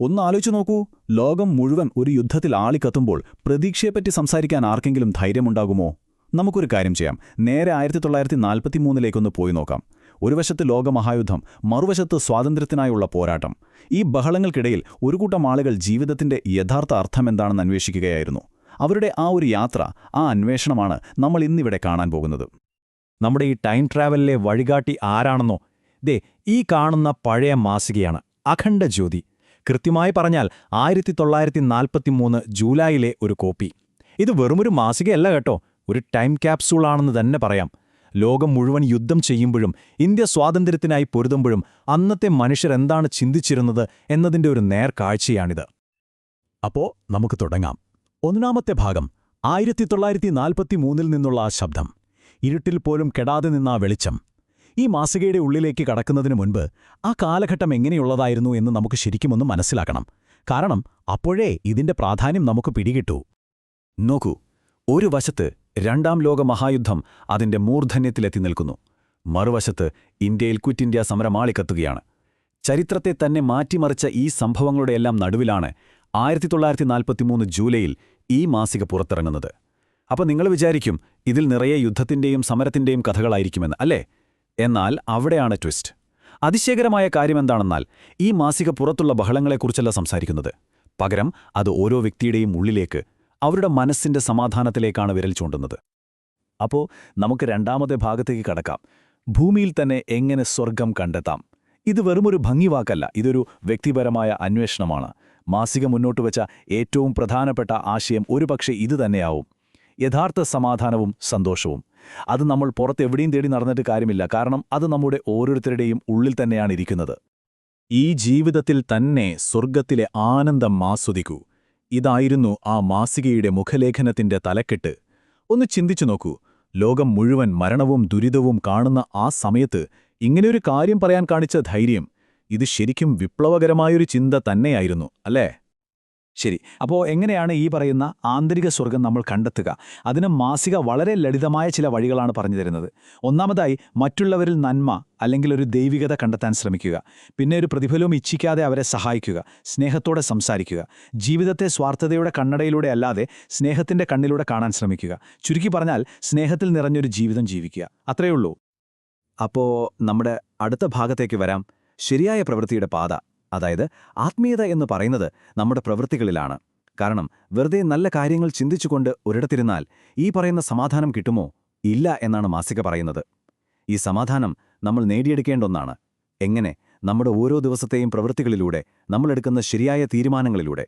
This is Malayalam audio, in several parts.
ഒന്ന് ആലോചിച്ചു നോക്കൂ. ലോകം മുഴുവൻ ഒരു യുദ്ധത്തിൽ ആളിക്കത്തുമ്പോൾ പ്രതീക്ഷയെപ്പറ്റി സംസാരിക്കാൻ ആർക്കെങ്കിലും ധൈര്യമുണ്ടാകുമോ? നമുക്കൊരു കാര്യം ചെയ്യാം. നേരെ ആയിരത്തി തൊള്ളായിരത്തി നാൽപ്പത്തി മൂന്നിലേക്കൊന്ന് പോയി നോക്കാം. ഒരു വശത്ത് ലോകമഹായുദ്ധം മറുവശത്ത് സ്വാതന്ത്ര്യത്തിനായുള്ള പോരാട്ടം. ഈ ബഹളങ്ങൾക്കിടയിൽ ഒരു കൂട്ടം ആളുകൾ ജീവിതത്തിന്റെ യഥാർത്ഥ അർത്ഥമെന്താണെന്ന് അന്വേഷിക്കുകയായിരുന്നു. അവരുടെ ആ ഒരു യാത്ര ആ അന്വേഷണമാണ് നമ്മൾ ഇന്നിവിടെ കാണാൻ പോകുന്നത്. നമ്മുടെ ഈ ടൈം ട്രാവലിലെ വഴികാട്ടി ആരാണെന്നോ? ദേ ഈ കാണുന്ന പഴയ മാസികയാണ് അഖണ്ഡ ജ്യോതി കൃത്യമായി പറഞ്ഞാൽ ആയിരത്തി തൊള്ളായിരത്തി നാൽപ്പത്തിമൂന്ന് ജൂലൈയിലെ ഒരു കോപ്പി. ഇത് വെറുമൊരു മാസികയല്ല കേട്ടോ. ഒരു ടൈം ക്യാപ്സൂളാണെന്ന് തന്നെ പറയാം. ലോകം മുഴുവൻ യുദ്ധം ചെയ്യുമ്പോഴും ഇന്ത്യ സ്വാതന്ത്ര്യത്തിനായി പൊരുതുമ്പോഴും അന്നത്തെ മനുഷ്യർ എന്താണ് ചിന്തിച്ചിരുന്നത് എന്നതിന്റെ ഒരു നേർക്കാഴ്ചയാണിത്. അപ്പോ നമുക്ക് തുടങ്ങാം. ഒന്നാമത്തെ ഭാഗം ആയിരത്തി തൊള്ളായിരത്തി നാൽപ്പത്തിമൂന്നിൽ നിന്നുള്ള ആ ശബ്ദം. ഇരുട്ടിൽ പോലും കെടാതെ നിന്ന ആ വെളിച്ചം. ഈ മാസികയുടെ ഉള്ളിലേക്ക് കടക്കുന്നതിന് മുൻപ് ആ കാലഘട്ടം എങ്ങനെയുള്ളതായിരുന്നു എന്ന് നമുക്ക് ശരിക്കുമൊന്ന് മനസ്സിലാക്കണം. കാരണം അപ്പോഴേ ഇതിന്റെ പ്രാധാന്യം നമുക്ക് പിടികിട്ടു. നോക്കൂ ഒരു വശത്ത് രണ്ടാം ലോക മഹായുദ്ധം അതിന്റെ മൂർധന്യത്തിലെത്തി നിൽക്കുന്നു. മറുവശത്ത് ഇന്ത്യയിൽ ക്വിറ്റ് ഇന്ത്യ സമരമാളിക്കത്തുകയാണ് ചരിത്രത്തെ തന്നെ മാറ്റിമറിച്ച ഈ സംഭവങ്ങളുടെയെല്ലാം നടുവിലാണ് ആയിരത്തി തൊള്ളായിരത്തി നാൽപ്പത്തിമൂന്ന് ജൂലൈയിൽ ഈ മാസിക പുറത്തിറങ്ങുന്നത്. അപ്പോൾ നിങ്ങൾ വിചാരിക്കും ഇതിൽ നിറയെ യുദ്ധത്തിന്റെയും സമരത്തിന്റെയും കഥകളായിരിക്കുമെന്ന് അല്ലേ? എന്നാൽ അവിടെയാണ് ട്വിസ്റ്റ്. അതിശയകരമായ കാര്യമെന്താണെന്നാൽ ഈ മാസിക പുറത്തുള്ള ബഹളങ്ങളെക്കുറിച്ചല്ല സംസാരിക്കുന്നത്. പകരം അത് ഓരോ വ്യക്തിയുടെയും ഉള്ളിലേക്ക് അവരുടെ മനസ്സിന്റെ സമാധാനത്തിലേക്കാണ് വിരൽ ചൂണ്ടുന്നത്. അപ്പോൾ നമുക്ക് രണ്ടാമത്തെ ഭാഗത്തേക്ക് കടക്കാം. ഭൂമിയിൽ തന്നെ എങ്ങനെ സ്വർഗം കണ്ടെത്താം? ഇത് വെറുമൊരു ഭംഗിവാക്കല്ല ഇതൊരു വ്യക്തിപരമായ അന്വേഷണമാണ്. മാസിക മുന്നോട്ട് വച്ച ഏറ്റവും പ്രധാനപ്പെട്ട ആശയം ഒരുപക്ഷെ ഇതുതന്നെയാവും യഥാർത്ഥ സമാധാനവും സന്തോഷവും. അത് നമ്മൾ പുറത്തെവിടെയും തേടി നടന്നിട്ട് കാര്യമില്ല. കാരണം അത് നമ്മുടെ ഓരോരുത്തരുടെയും ഉള്ളിൽ തന്നെയാണ് ഇരിക്കുന്നത്. ഈ ജീവിതത്തിൽ തന്നെ സ്വർഗത്തിലെ ആനന്ദം ആസ്വദിക്കൂ. ഇതായിരുന്നു ആ മാസികയുടെ മുഖലേഖനത്തിന്റെ തലക്കെട്ട്. ഒന്ന് ചിന്തിച്ചു നോക്കൂ. ലോകം മുഴുവൻ മരണവും ദുരിതവും കാണുന്ന ആ സമയത്ത് ഇങ്ങനെയൊരു കാര്യം പറയാൻ കാണിച്ച ധൈര്യം. ഇത് ശരിക്കും വിപ്ലവകരമായൊരു ചിന്ത തന്നെയായിരുന്നു അല്ലേ? ശരി. അപ്പോൾ എങ്ങനെയാണ് ഈ പറയുന്ന ആന്തരിക സ്വർഗം നമ്മൾ കണ്ടെത്തുക? അതിന് മാസിക വളരെ ലളിതമായ ചില വഴികളാണ് പറഞ്ഞു തരുന്നത്. ഒന്നാമതായി മറ്റുള്ളവരിൽ നന്മ അല്ലെങ്കിൽ ഒരു ദൈവികത കണ്ടെത്താൻ ശ്രമിക്കുക. പിന്നെ ഒരു പ്രതിഫലവും ഇച്ഛിക്കാതെ അവരെ സഹായിക്കുക. സ്നേഹത്തോടെ സംസാരിക്കുക. ജീവിതത്തെ സ്വാർത്ഥതയുടെ കണ്ണടയിലൂടെ അല്ലാതെ സ്നേഹത്തിന്റെ കണ്ണിലൂടെ കാണാൻ ശ്രമിക്കുക. ചുരുക്കി പറഞ്ഞാൽ സ്നേഹത്തിൽ നിറഞ്ഞൊരു ജീവിതം ജീവിക്കുക. അത്രയേ ഉള്ളൂ. അപ്പോൾ നമ്മുടെ അടുത്ത ഭാഗത്തേക്ക് വരാം. ശരിയായ പ്രവൃത്തിയുടെ പാത. അതായത് ആത്മീയത എന്ന് പറയുന്നത് നമ്മുടെ പ്രവൃത്തികളിലാണ്. കാരണം വെറുതെ നല്ല കാര്യങ്ങൾ ചിന്തിച്ചുകൊണ്ട് ഒരിടത്തിരുന്നാൽ ഈ പറയുന്ന സമാധാനം കിട്ടുമോ? ഇല്ല എന്നാണ് മാസിക പറയുന്നത്. ഈ സമാധാനം നമ്മൾ നേടിയെടുക്കേണ്ട ഒന്നാണ്. എങ്ങനെ? നമ്മുടെ ഓരോ ദിവസത്തെയും പ്രവൃത്തികളിലൂടെ നമ്മളെടുക്കുന്ന ശരിയായ തീരുമാനങ്ങളിലൂടെ.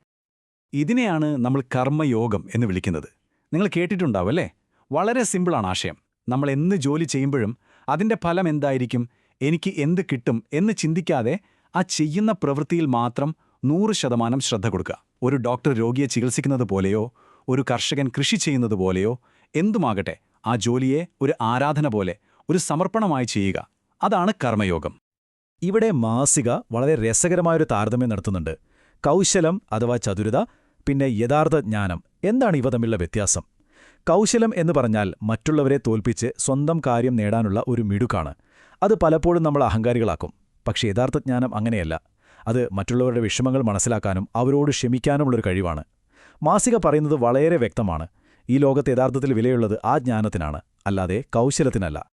ഇതിനെയാണ് നമ്മൾ കർമ്മയോഗം എന്ന് വിളിക്കുന്നത്. നിങ്ങൾ കേട്ടിട്ടുണ്ടാവും അല്ലേ? വളരെ സിമ്പിളാണ് ആശയം. നമ്മൾ എന്ത് ജോലി ചെയ്യുമ്പോഴും അതിന്റെ ഫലം എന്തായിരിക്കും? എനിക്ക് എന്ത് കിട്ടും എന്ന് ചിന്തിക്കാതെ ആ ചെയ്യുന്ന പ്രവൃത്തിയിൽ മാത്രം നൂറ് ശതമാനം ശ്രദ്ധ കൊടുക്കുക. ഒരു ഡോക്ടർ രോഗിയെ ചികിത്സിക്കുന്നത് പോലെയോ ഒരു കർഷകൻ കൃഷി ചെയ്യുന്നത് പോലെയോ എന്തുമാകട്ടെ ആ ജോലിയെ ഒരു ആരാധന പോലെ ഒരു സമർപ്പണമായി ചെയ്യുക. അതാണ് കർമ്മയോഗം. ഇവിടെ മാസിക വളരെ രസകരമായൊരു താരതമ്യം നടത്തുന്നുണ്ട്. കൗശലം അഥവാ ചതുരത പിന്നെ യഥാർത്ഥ ജ്ഞാനം എന്താണ് ഇവ തമ്മിലുള്ള വ്യത്യാസം? കൗശലം എന്ന് പറഞ്ഞാൽ മറ്റുള്ളവരെ തോൽപ്പിച്ച് സ്വന്തം കാര്യം നേടാനുള്ള ഒരു മിടുക്കാണ്. അത് പലപ്പോഴും നമ്മൾ അഹങ്കാരികളാക്കും. പക്ഷേ യഥാർത്ഥ ജ്ഞാനം അങ്ങനെയല്ല. അത് മറ്റുള്ളവരുടെ വിഷമങ്ങൾ മനസ്സിലാക്കാനും അവരോട് ക്ഷമിക്കാനുമുള്ളൊരു കഴിവാണ്. മാസിക പറയുന്നത് വളരെ വ്യക്തമാണ്. ഈ ലോകത്ത് യഥാർത്ഥത്തിൽ വിലയുള്ളത് ആ ജ്ഞാനത്തിനാണ് അല്ലാതെ കൗശലത്തിനല്ല.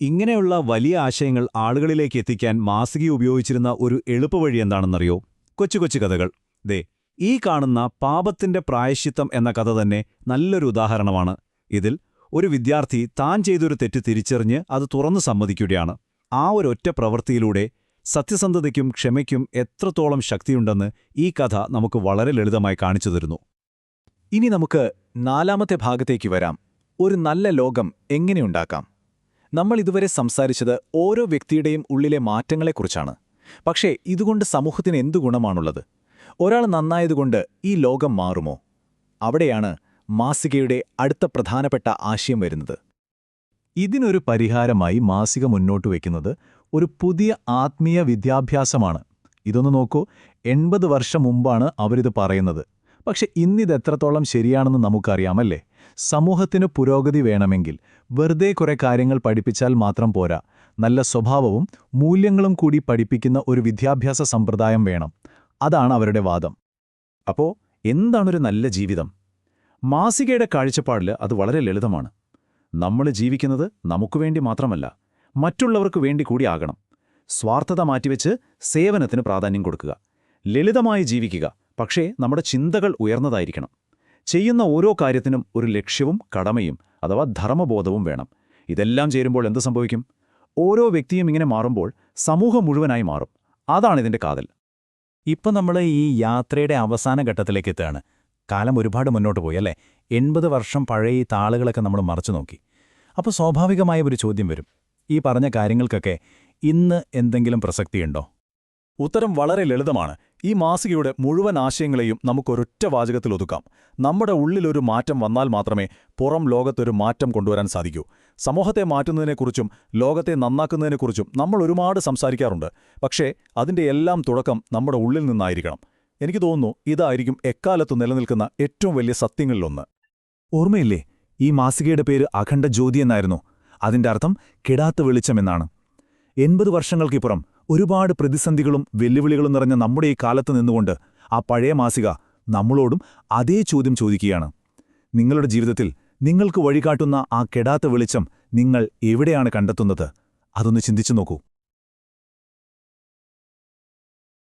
ഇങ്ങനെയുള്ള വലിയ ആശയങ്ങൾ ആളുകളിലേക്ക് എത്തിക്കാൻ മാസിക ഉപയോഗിച്ചിരുന്ന ഒരു എളുപ്പവഴി എന്താണെന്നറിയോ? കൊച്ചു കൊച്ചു കഥകൾ. ദേ ഈ കാണുന്ന പാപത്തിന്റെ പ്രായശ്ചിത്തം എന്ന കഥ തന്നെ നല്ലൊരു ഉദാഹരണമാണ്. ഇതിൽ ഒരു വിദ്യാർത്ഥി താൻ ചെയ്തൊരു തെറ്റ് തിരിച്ചറിഞ്ഞ് അത് തുറന്നു സമ്മതിക്കുകയാണ്. ആ ഒരൊറ്റ പ്രവൃത്തിയിലൂടെ സത്യസന്ധതയ്ക്കും ക്ഷമയ്ക്കും എത്രത്തോളം ശക്തിയുണ്ടെന്ന് ഈ കഥ നമുക്ക് വളരെ ലളിതമായി കാണിച്ചു തരുന്നു. ഇനി നമുക്ക് നാലാമത്തെ ഭാഗത്തേക്ക് വരാം. ഒരു നല്ല ലോകം എങ്ങനെയുണ്ടാക്കാം നമ്മൾ ഇതുവരെ സംസാരിച്ചത് ഓരോ വ്യക്തിയുടെയും ഉള്ളിലെ മാറ്റങ്ങളെക്കുറിച്ചാണ്. പക്ഷേ ഇതുകൊണ്ട് സമൂഹത്തിന് എന്തു ഗുണമാണുള്ളത്? ഒരാൾ നന്നായതുകൊണ്ട് ഈ ലോകം മാറുമോ? അവിടെയാണ് മാസികയുടെ അടുത്ത പ്രധാനപ്പെട്ട ആശയം വരുന്നത്. ഇതിനൊരു പരിഹാരമായി മാസിക മുന്നോട്ട് വയ്ക്കുന്നത് ഒരു പുതിയ ആത്മീയ വിദ്യാഭ്യാസമാണ്. ഇതൊന്ന് നോക്കൂ. എൺപത് വർഷം മുമ്പാണ് അവരിത് പറയുന്നത്. പക്ഷെ ഇന്നിത് എത്രത്തോളം ശരിയാണെന്ന് നമുക്കറിയാമല്ലേ? സമൂഹത്തിന് പുരോഗതി വേണമെങ്കിൽ വെറുതെ കുറെ കാര്യങ്ങൾ പഠിപ്പിച്ചാൽ മാത്രം പോരാ. നല്ല സ്വഭാവവും മൂല്യങ്ങളും കൂടി പഠിപ്പിക്കുന്ന ഒരു വിദ്യാഭ്യാസ സമ്പ്രദായം വേണം. അതാണ് അവരുടെ വാദം. അപ്പോ എന്താണൊരു നല്ല ജീവിതം? മാസികയുടെ കാഴ്ചപ്പാടിൽ അത് വളരെ ലളിതമാണ്. നമ്മൾ ജീവിക്കുന്നത് നമുക്ക് വേണ്ടി മാത്രമല്ല മറ്റുള്ളവർക്ക് വേണ്ടി കൂടി ആകണം. സ്വാർത്ഥത മാറ്റിവെച്ച് സേവനത്തിന് പ്രാധാന്യം കൊടുക്കുക. ലളിതമായി ജീവിക്കുക പക്ഷേ നമ്മുടെ ചിന്തകൾ ഉയർന്നതായിരിക്കണം. ചെയ്യുന്ന ഓരോ കാര്യത്തിനും ഒരു ലക്ഷ്യവും കടമയും അഥവാ ധർമ്മബോധവും വേണം. ഇതെല്ലാം ചേരുമ്പോൾ എന്ത് സംഭവിക്കും? ഓരോ വ്യക്തിയും ഇങ്ങനെ മാറുമ്പോൾ സമൂഹം മുഴുവനായി മാറും. അതാണ് ഇതിന്റെ കാതൽ. ഇപ്പം നമ്മൾ ഈ യാത്രയുടെ അവസാന ഘട്ടത്തിലേക്ക് എത്തുകയാണ്. കാലം ഒരുപാട് മുന്നോട്ട് പോയി അല്ലേ? എൺപത് വർഷം പഴയ ഈ താളുകളൊക്കെ നമ്മൾ മറച്ചു നോക്കി. അപ്പോൾ സ്വാഭാവികമായ ഒരു ചോദ്യം വരും. ഈ പറഞ്ഞ കാര്യങ്ങൾക്കൊക്കെ ഇന്ന് എന്തെങ്കിലും പ്രസക്തിയുണ്ടോ? ഉത്തരം വളരെ ലളിതമാണ്. ഈ മാസികയുടെ മുഴുവൻ ആശയങ്ങളെയും നമുക്കൊരൊറ്റ വാചകത്തിൽ ഒതുക്കാം. നമ്മുടെ ഉള്ളിലൊരു മാറ്റം വന്നാൽ മാത്രമേ പുറം ലോകത്തൊരു മാറ്റം കൊണ്ടുവരാൻ സാധിക്കൂ. സമൂഹത്തെ മാറ്റുന്നതിനെക്കുറിച്ചും ലോകത്തെ നന്നാക്കുന്നതിനെക്കുറിച്ചും നമ്മൾ ഒരുപാട് സംസാരിക്കാറുണ്ട്. പക്ഷേ അതിന്റെ എല്ലാം തുടക്കം നമ്മുടെ ഉള്ളിൽ നിന്നായിരിക്കണം. എനിക്ക് തോന്നുന്നു ഇതായിരിക്കും എക്കാലത്തു നിലനിൽക്കുന്ന ഏറ്റവും വലിയ സത്യങ്ങളിലൊന്ന്. ഓർമ്മയില്ലേ ഈ മാസികയുടെ പേര് അഖണ്ഡ ജ്യോതി എന്നായിരുന്നു. അതിന്റെ അർത്ഥം കിടാത്ത വെളിച്ചമെന്നാണ് എൺപത് വർഷങ്ങൾക്കിപ്പുറം ഒരുപാട് പ്രതിസന്ധികളും വെല്ലുവിളികളും നിറഞ്ഞ നമ്മുടെ ഈ കാലത്ത് നിന്നുകൊണ്ട് ആ പഴയ മാസിക നമ്മളോടും അതേ ചോദ്യം ചോദിക്കുകയാണ്. നിങ്ങളുടെ ജീവിതത്തിൽ നിങ്ങൾക്ക് വഴികാട്ടുന്ന ആ കെടാത്ത വെളിച്ചം നിങ്ങൾ എവിടെയാണ് കണ്ടെത്തുന്നത്? അതൊന്ന് ചിന്തിച്ചു നോക്കൂ.